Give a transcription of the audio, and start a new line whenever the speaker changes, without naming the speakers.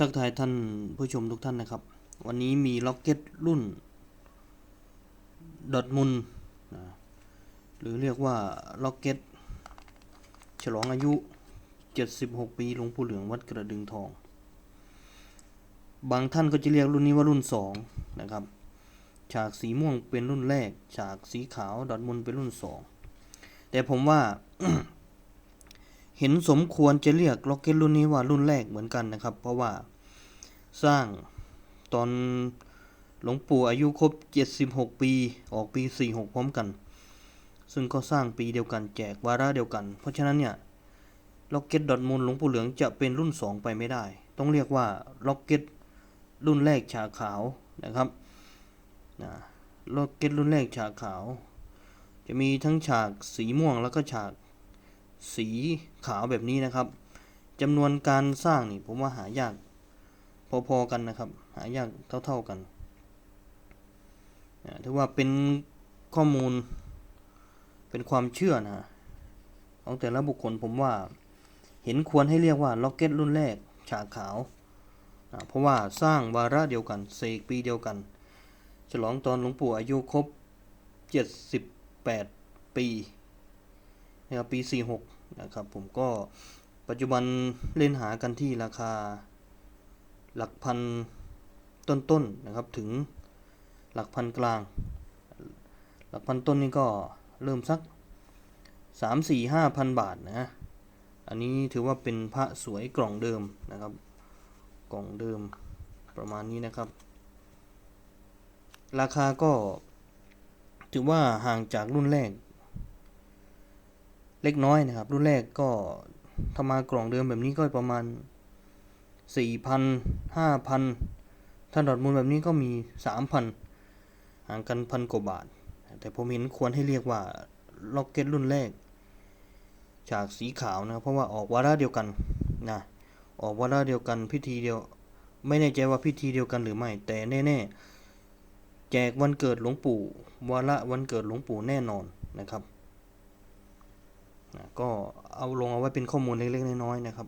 ทักทายท่านผู้ชมทุกท่านนะครับ วันนี้มีล็อกเก็ตรุ่นดอทมุนนะหรือเรียกว่าล็อกเก็ตฉลองอายุ 76 ปีหลวงปู่เหลืองวัดกระดึงทอง บางท่านก็จะเรียกรุ่นนี้ว่ารุ่น 2 นะครับ ฉากสีม่วงเป็นรุ่นแรก ฉากสีขาวดอทมุนเป็นรุ่น 2 แต่ผมว่า เห็นสมควรจะเรียกล็อกเก็ตรุ่นนี้ว่ารุ่นแรกเหมือนกันนะครับ เพราะว่าสร้างตอนหลวงปู่อายุครบ 76 ปีออกปี 46 พร้อมกัน ซึ่งก็สร้างปีเดียวกันแจกวาระเดียวกัน เพราะฉะนั้นเนี่ยล็อกเก็ตดอทมูลหลวงปู่เหลืองจะเป็นรุ่น 2 ไปไม่ได้ ต้องเรียกว่าล็อกเก็ตรุ่นแรกฉาขาวนะครับนะล็อกเก็ตรุ่นแรกฉากขาว จะมีทั้งฉากสีม่วงแล้วก็ฉาก สีขาวแบบนี้นะครับจำนวนการสร้างนี่ผมว่าหายากพอๆกันนะครับ หายากเท่าๆกันถือว่าเป็นข้อมูลเป็นความเชื่อนะของแต่ละบุคคลผมว่าเห็นควรให้เรียกว่าล็อกเก็ตรุ่นแรกฉากขาวอ่าเพราะว่าสร้างวาระเดียวกันเสกปีเดียวกัน ฉลองตอนหลวงปู่อายุครบ 78 ปีนะครับปี 46 นะครับผมก็ปัจจุบันเล่นหากันที่ราคาหลักพันต้นๆนนะครับถึงหลักพันกลาง หลักพันต้นนี่ก็เริ่มสัก 3 4 5พันบาทนะอันนี้ถือว่าเป็นพระสวยกล่องเดิมนะครับ กล่องเดิมประมาณนี้นะครับ ราคาก็ถือว่าห่างจากรุ่นแรก เล็กน้อยนะครับ รุ่นแรกก็ถ้ามากล่องเดิมแบบนี้ก็ประมาณ 4,000 5,000 ถ้าดอดมูลแบบนี้ก็มี 3,000 ห่างกันพันกว่าบาท แต่ผมเห็นควรให้เรียกว่าล็อกเก็ตรุ่นแรกฉากสีขาวนะ เพราะว่าออกวาระเดียวกันนะออกวาระเดียวกันพิธีเดียว ไม่แน่ใจว่าพิธีเดียวกันหรือไม่ แต่แน่ๆ แจกวันเกิดหลวงปู่วาระวันเกิดหลวงปู่แน่นอนนะครับ ก็เอาลงเอาไว้เป็นข้อมูลเล็กๆน้อยๆนะครับ